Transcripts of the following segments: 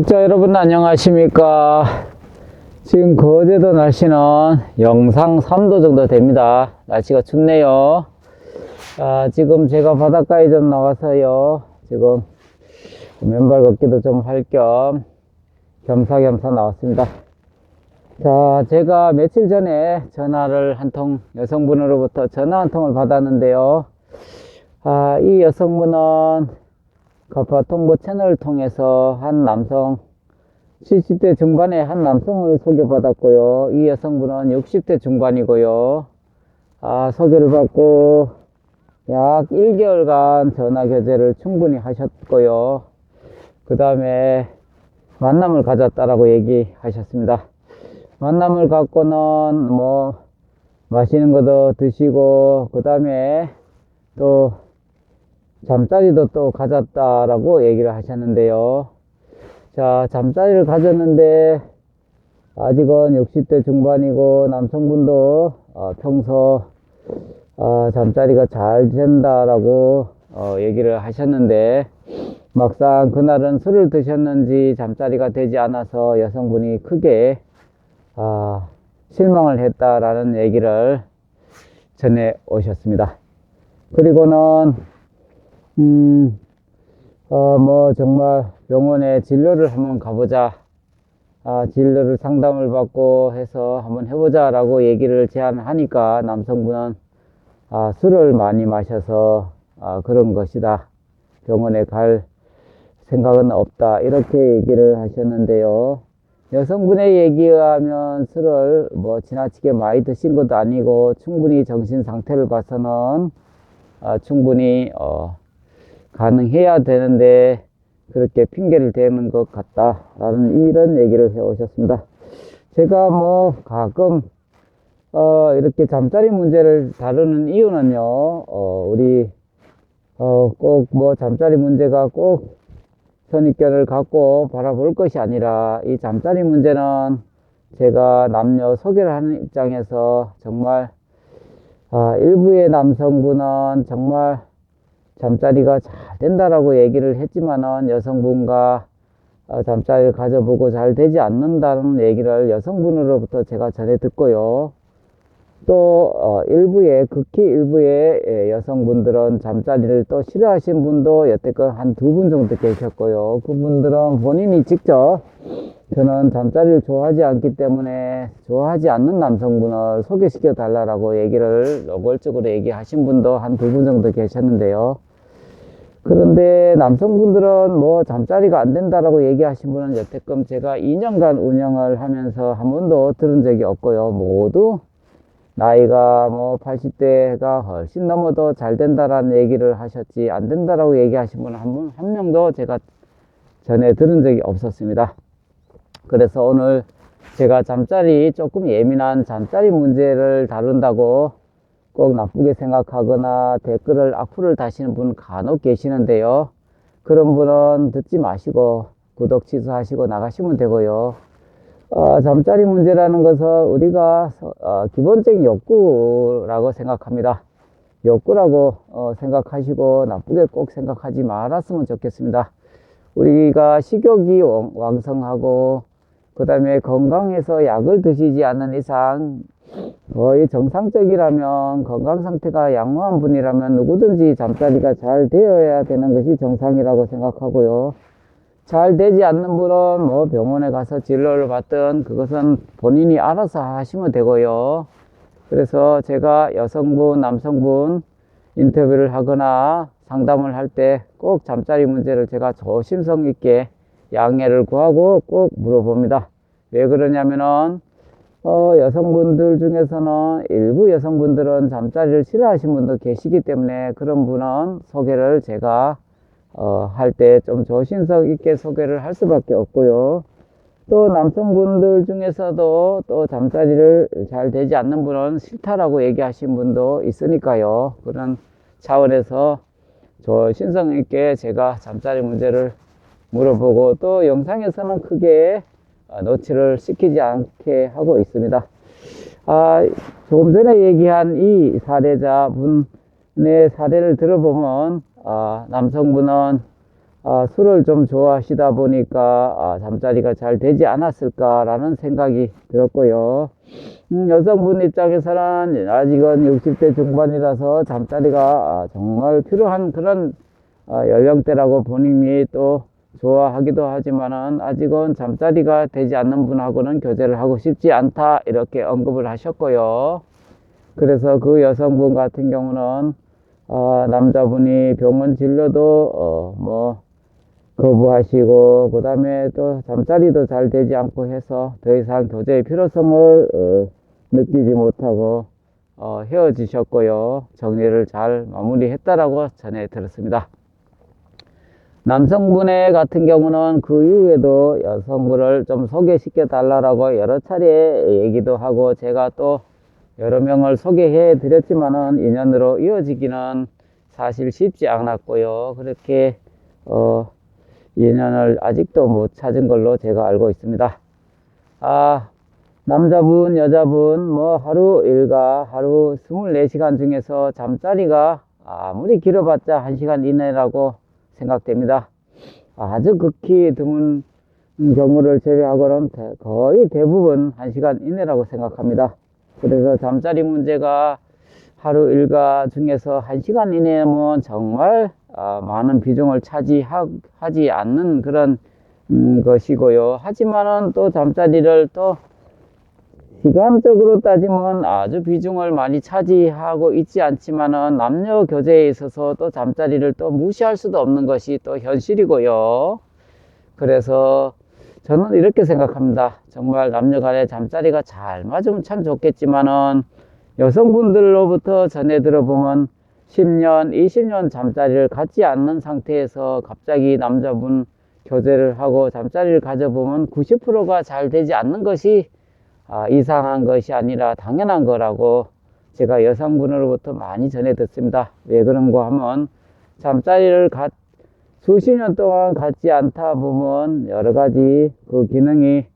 구독자 여러분 안녕하십니까? 지금 거제도 날씨는 영상 3도 정도 됩니다. 날씨가 춥네요. 아, 지금 제가 바닷가에 좀 나와서요. 지금 맨발 걷기도 좀 할 겸 겸사겸사 나왔습니다. 자 제가 며칠 전에 전화를 한 통 여성분으로부터 전화 한 통을 받았는데요. 아, 이 여성분은 가파 통보 채널을 통해서 한 남성 70대 중반의 한 남성을 소개받았고요. 이 여성분은 60대 중반이고요. 아, 소개를 받고 약 1개월간 전화 교제를 충분히 하셨고요. 그 다음에 만남을 가졌다라고 얘기하셨습니다. 만남을 갖고는 뭐 맛있는 것도 드시고 그 다음에 또 잠자리도 또 가졌다라고 얘기를 하셨는데요. 자, 잠자리를 가졌는데, 아직은 60대 중반이고, 남성분도, 어, 평소, 어, 잠자리가 잘 된다라고, 어, 얘기를 하셨는데, 막상 그날은 술을 드셨는지 잠자리가 되지 않아서 여성분이 크게, 아, 실망을 했다라는 얘기를 전해 오셨습니다. 그리고는, 음, 어, 뭐, 정말 병원에 진료를 한번 가보자. 아, 진료를 상담을 받고 해서 한번 해보자 라고 얘기를 제안하니까 남성분은 아, 술을 많이 마셔서 아, 그런 것이다. 병원에 갈 생각은 없다. 이렇게 얘기를 하셨는데요. 여성분의 얘기에 의하면 술을 뭐 지나치게 많이 드신 것도 아니고 충분히 정신 상태를 봐서는 아, 충분히 어, 가능해야 되는데 그렇게 핑계를 대는 것 같다라는 이런 얘기를 해 오셨습니다. 제가 뭐 가끔 어 이렇게 잠자리 문제를 다루는 이유는요, 어 우리 어 꼭 뭐 잠자리 문제가 꼭 선입견을 갖고 바라볼 것이 아니라 이 잠자리 문제는 제가 남녀 소개를 하는 입장에서 정말 아, 일부의 남성분은 정말 잠자리가 잘 된다라고 얘기를 했지만은 여성분과 어, 잠자리를 가져보고 잘 되지 않는다는 얘기를 여성분으로부터 제가 전해 듣고요. 또 어, 일부의 극히 일부의 예, 여성분들은 잠자리를 또 싫어하신 분도 여태껏 한 두 분 정도 계셨고요. 그분들은 본인이 직접 저는 잠자리를 좋아하지 않기 때문에 좋아하지 않는 남성분을 소개시켜 달라고 얘기를 노골적으로 얘기하신 분도 한 두 분 정도 계셨는데요. 그런데 남성분들은 뭐 잠자리가 안 된다라고 얘기하신 분은 여태껏 제가 2년간 운영을 하면서 한 번도 들은 적이 없고요. 모두 나이가 뭐 80대가 훨씬 넘어도 잘 된다라는 얘기를 하셨지 안 된다라고 얘기하신 분은 한 분, 한 명도 제가 전에 들은 적이 없었습니다. 그래서 오늘 제가 잠자리 조금 예민한 잠자리 문제를 다룬다고 꼭 나쁘게 생각하거나 댓글을 악플을 다시는 분 간혹 계시는데요. 그런 분은 듣지 마시고 구독 취소하시고 나가시면 되고요. 어, 잠자리 문제라는 것은 우리가 어, 기본적인 욕구라고 생각합니다. 욕구라고 어, 생각하시고 나쁘게 꼭 생각하지 말았으면 좋겠습니다. 우리가 식욕이 왕성하고 그 다음에 건강해서 약을 드시지 않는 이상 거의 정상적이라면 건강 상태가 양호한 분이라면 누구든지 잠자리가 잘 되어야 되는 것이 정상이라고 생각하고요. 잘 되지 않는 분은 뭐 병원에 가서 진료를 받든 그것은 본인이 알아서 하시면 되고요. 그래서 제가 여성분, 남성분 인터뷰를 하거나 상담을 할 때 꼭 잠자리 문제를 제가 조심성 있게 양해를 구하고 꼭 물어봅니다. 왜 그러냐면은 어, 여성분들 중에서는 일부 여성분들은 잠자리를 싫어하시는 분도 계시기 때문에 그런 분은 소개를 제가 어, 할 때 좀 조심성 있게 소개를 할 수밖에 없고요. 또 남성분들 중에서도 또 잠자리를 잘 되지 않는 분은 싫다라고 얘기하신 분도 있으니까요. 그런 차원에서 조심성 있게 제가 잠자리 문제를 물어보고 또 영상에서는 크게 어, 노출을 시키지 않게 하고 있습니다. 아, 조금 전에 얘기한 이 사례자분의 사례를 들어보면 아, 남성분은 아, 술을 좀 좋아하시다 보니까 아, 잠자리가 잘 되지 않았을까라는 생각이 들었고요. 음, 여성분 입장에서는 아직은 60대 중반이라서 잠자리가 아, 정말 필요한 그런 아, 연령대라고 본인이 또 좋아하기도 하지만은 아직은 잠자리가 되지 않는 분하고는 교제를 하고 싶지 않다 이렇게 언급을 하셨고요. 그래서 그 여성분 같은 경우는 어, 남자분이 병원 진료도 어, 뭐 거부하시고 그 다음에 또 잠자리도 잘 되지 않고 해서 더 이상 교제의 필요성을 어, 느끼지 못하고 어, 헤어지셨고요. 정리를 잘 마무리했다라고 전해 들었습니다. 남성분의 같은 경우는 그 이후에도 여성분을 좀 소개시켜 달라고 여러 차례 얘기도 하고 제가 또 여러 명을 소개해 드렸지만은 인연으로 이어지기는 사실 쉽지 않았고요. 그렇게 어 인연을 아직도 못 찾은 걸로 제가 알고 있습니다. 아 남자분 여자분 뭐 하루 일과 하루 24시간 중에서 잠자리가 아무리 길어봤자 1시간 이내라고 생각됩니다. 아주 극히 드문 경우를 제외하고는 대- 거의 대부분 1시간 이내라고 생각합니다. 그래서 잠자리 문제가 하루 일과 중에서 1시간 이내면 정말 아, 많은 비중을 차지하지 않는 그런 음, 것이고요. 하지만은 또 잠자리를 또 시간적으로 따지면 아주 비중을 많이 차지하고 있지 않지만은 남녀 교제에 있어서 또 잠자리를 또 무시할 수도 없는 것이 또 현실이고요. 그래서 저는 이렇게 생각합니다. 정말 남녀 간의 잠자리가 잘 맞으면 참 좋겠지만은 여성분들로부터 전해 들어보면 10년, 20년 잠자리를 갖지 않는 상태에서 갑자기 남자분 교제를 하고 잠자리를 가져보면 90%가 잘 되지 않는 것이 아, 이상한 것이 아니라 당연한 거라고 제가 여성분으로부터 많이 전해 듣습니다. 왜 그런가 하면 잠자리를 갖, 수십 년 동안 갖지 않다 보면 여러 가지 그 기능이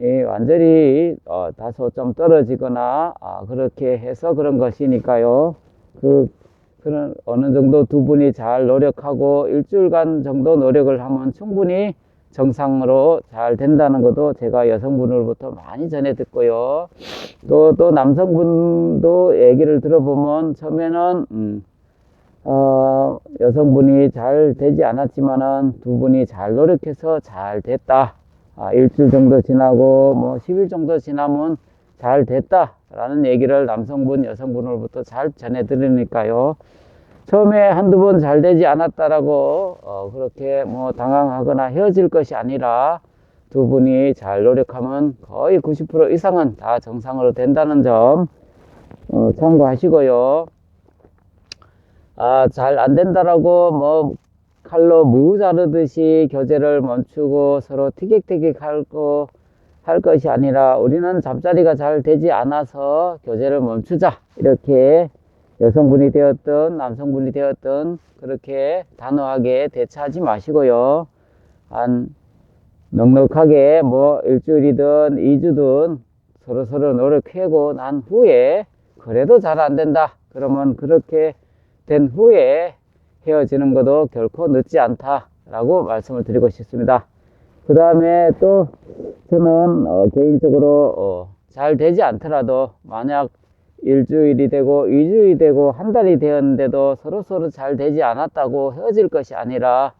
이 완전히 어, 다소 좀 떨어지거나 아, 그렇게 해서 그런 것이니까요. 그 그런 어느 정도 두 분이 잘 노력하고 일주일간 정도 노력을 하면 충분히 정상으로 잘 된다는 것도 제가 여성분으로부터 많이 전해 듣고요. 또, 또 남성분도 얘기를 들어보면 처음에는, 음, 어, 여성분이 잘 되지 않았지만은 두 분이 잘 노력해서 잘 됐다. 아, 일주일 정도 지나고 뭐 10일 정도 지나면 잘 됐다 라는 얘기를 남성분, 여성분으로부터 잘 전해 드리니까요. 처음에 한두 번 잘 되지 않았다라고 어, 그렇게 뭐 당황하거나 헤어질 것이 아니라 두 분이 잘 노력하면 거의 90% 이상은 다 정상으로 된다는 점 어, 참고하시고요. 아, 잘 안 된다라고 뭐 칼로 무 자르듯이 교제를 멈추고 서로 티격태격 할거 할 것이 아니라 우리는 잠자리가 잘 되지 않아서 교제를 멈추자 이렇게 여성분이 되었든 남성분이 되었든 그렇게 단호하게 대처하지 마시고요. 한 넉넉하게 뭐 일주일이든 이주든 서로 서로 노력하고 난 후에 그래도 잘 안 된다. 그러면 그렇게 된 후에 헤어지는 것도 결코 늦지 않다라고 말씀을 드리고 싶습니다. 그 다음에 또 저는 어, 개인적으로 어, 잘 되지 않더라도 만약 일주일이 되고 이주일이 되고 한 달이 되었는데도 서로 서로 잘 되지 않았다고 헤어질 것이 아니라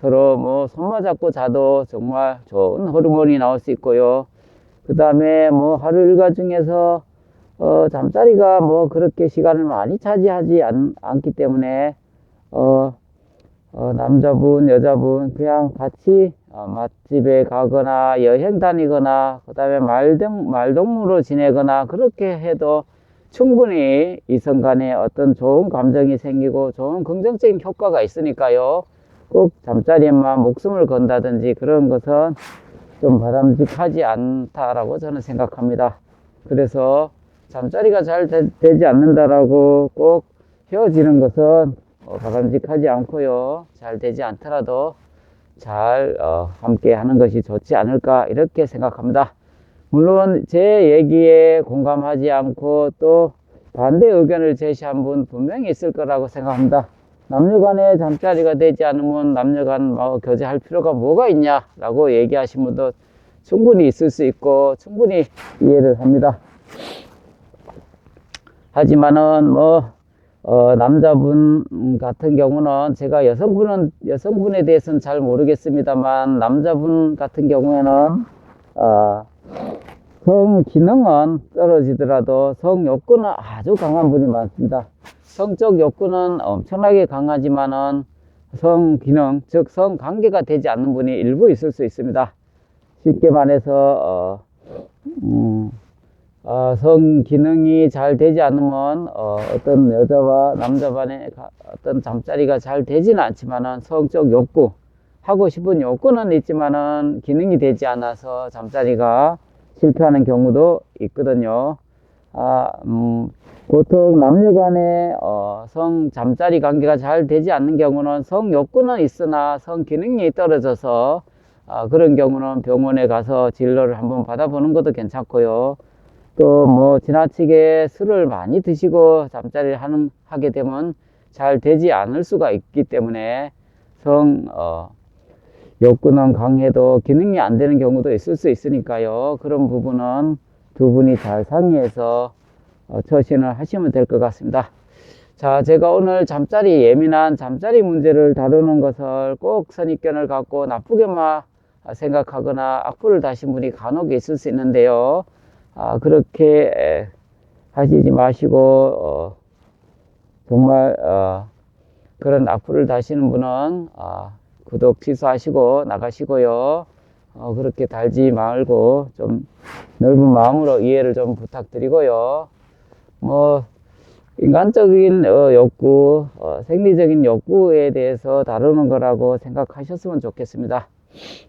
서로 뭐 손만 잡고 자도 정말 좋은 호르몬이 나올 수 있고요. 그 다음에 뭐 하루 일과 중에서 어, 잠자리가 뭐 그렇게 시간을 많이 차지하지 않, 않기 때문에 어, 어, 남자분, 여자분 그냥 같이 어, 맛집에 가거나 여행 다니거나 그 다음에 말동, 말동무로 지내거나 그렇게 해도 충분히 이성 간에 어떤 좋은 감정이 생기고 좋은 긍정적인 효과가 있으니까요. 꼭 잠자리에만 목숨을 건다든지 그런 것은 좀 바람직하지 않다라고 저는 생각합니다. 그래서 잠자리가 잘 되, 지 않는다라고 꼭 헤어지는 것은 어, 바람직하지 않고요. 잘 되지 않더라도 잘 어, 함께 하는 것이 좋지 않을까 이렇게 생각합니다. 물론 제 얘기에 공감하지 않고 또 반대 의견을 제시한 분 분명히 있을 거라고 생각합니다. 남녀 간의 잠자리가 되지 않으면 남녀 간 뭐 교제할 필요가 뭐가 있냐라고 얘기하신 분도 충분히 있을 수 있고 충분히 이해를 합니다. 하지만은 뭐 어, 남자분 같은 경우는 제가 여성분은 여성분에 대해서는 잘 모르겠습니다만 남자분 같은 경우에는 어, 성 기능은 떨어지더라도 성 욕구는 아주 강한 분이 많습니다. 성적 욕구는 엄청나게 강하지만은 성 기능, 즉 성 관계가 되지 않는 분이 일부 있을 수 있습니다. 쉽게 말해서 어, 음, 어, 성 기능이 잘 되지 않으면 어, 떤 여자와 남자 간의 가- 어떤 잠자리가 잘 되지는 않지만은 성적 욕구 하고 싶은 욕구는 있지만은 기능이 되지 않아서 잠자리가 실패하는 경우도 있거든요. 아, 음, 보통 남녀 간의 어, 성 잠자리 관계가 잘 되지 않는 경우는 성 욕구는 있으나 성 기능이 떨어져서 아, 그런 경우는 병원에 가서 진료를 한번 받아보는 것도 괜찮고요. 또 뭐 지나치게 술을 많이 드시고 잠자리를 하는 하게 되면 잘 되지 않을 수가 있기 때문에 성 어, 욕구는 강해도 기능이 안 되는 경우도 있을 수 있으니까요. 그런 부분은 두 분이 잘 상의해서 어, 처신을 하시면 될 것 같습니다. 자, 제가 오늘 잠자리 예민한 잠자리 문제를 다루는 것을 꼭 선입견을 갖고 나쁘게만 생각하거나 악플을 다신 분이 간혹 있을 수 있는데요. 아, 그렇게 에, 하시지 마시고 어, 정말 어, 그런 악플을 다시는 분은 아, 구독 취소하시고 나가시고요. 어, 그렇게 달지 말고 좀 넓은 마음으로 이해를 좀 부탁드리고요. 뭐 인간적인 어, 욕구, 어, 생리적인 욕구에 대해서 다루는 거라고 생각하셨으면 좋겠습니다.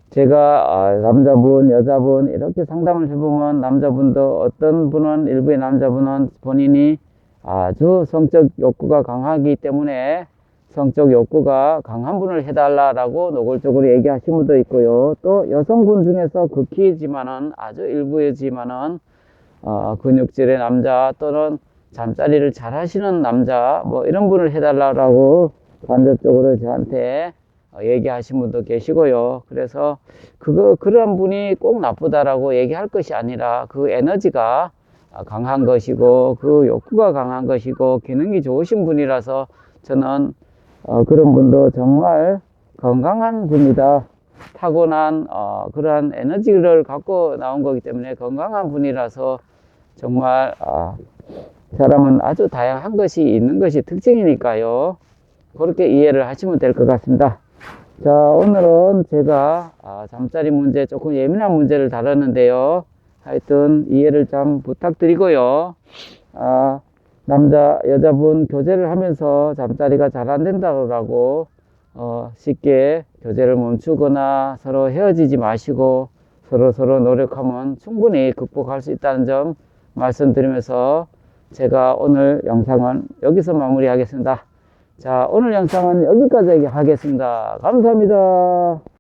제가 아, 남자분, 여자분 이렇게 상담을 해보면 남자분도 어떤 분은 일부의 남자분은 본인이 아주 성적 욕구가 강하기 때문에 성적 욕구가 강한 분을 해달라라고 노골적으로 얘기하신 분도 있고요. 또 여성분 중에서 극히지만은 아주 일부이지만은 어, 근육질의 남자 또는 잠자리를 잘 하시는 남자 뭐 이런 분을 해달라고 간접적으로 저한테 어, 얘기하신 분도 계시고요. 그래서 그거 그런 분이 꼭 나쁘다라고 얘기할 것이 아니라 그 에너지가 아, 강한 것이고 그 욕구가 강한 것이고 기능이 좋으신 분이라서 저는 어, 그런 분도 정말 건강한 분이다. 타고난 어, 그러한 에너지를 갖고 나온 거기 때문에 건강한 분이라서 정말 아, 사람은 아주 다양한 것이 있는 것이 특징이니까요. 그렇게 이해를 하시면 될 것 같습니다. 자, 오늘은 제가 아, 잠자리 문제 조금 예민한 문제를 다뤘는데요. 하여튼 이해를 좀 부탁드리고요. 아, 남자, 여자분 교제를 하면서 잠자리가 잘 안 된다고 어, 쉽게 교제를 멈추거나 서로 헤어지지 마시고 서로 서로 노력하면 충분히 극복할 수 있다는 점 말씀드리면서 제가 오늘 영상은 여기서 마무리하겠습니다. 자, 오늘 영상은 여기까지 하겠습니다. 감사합니다.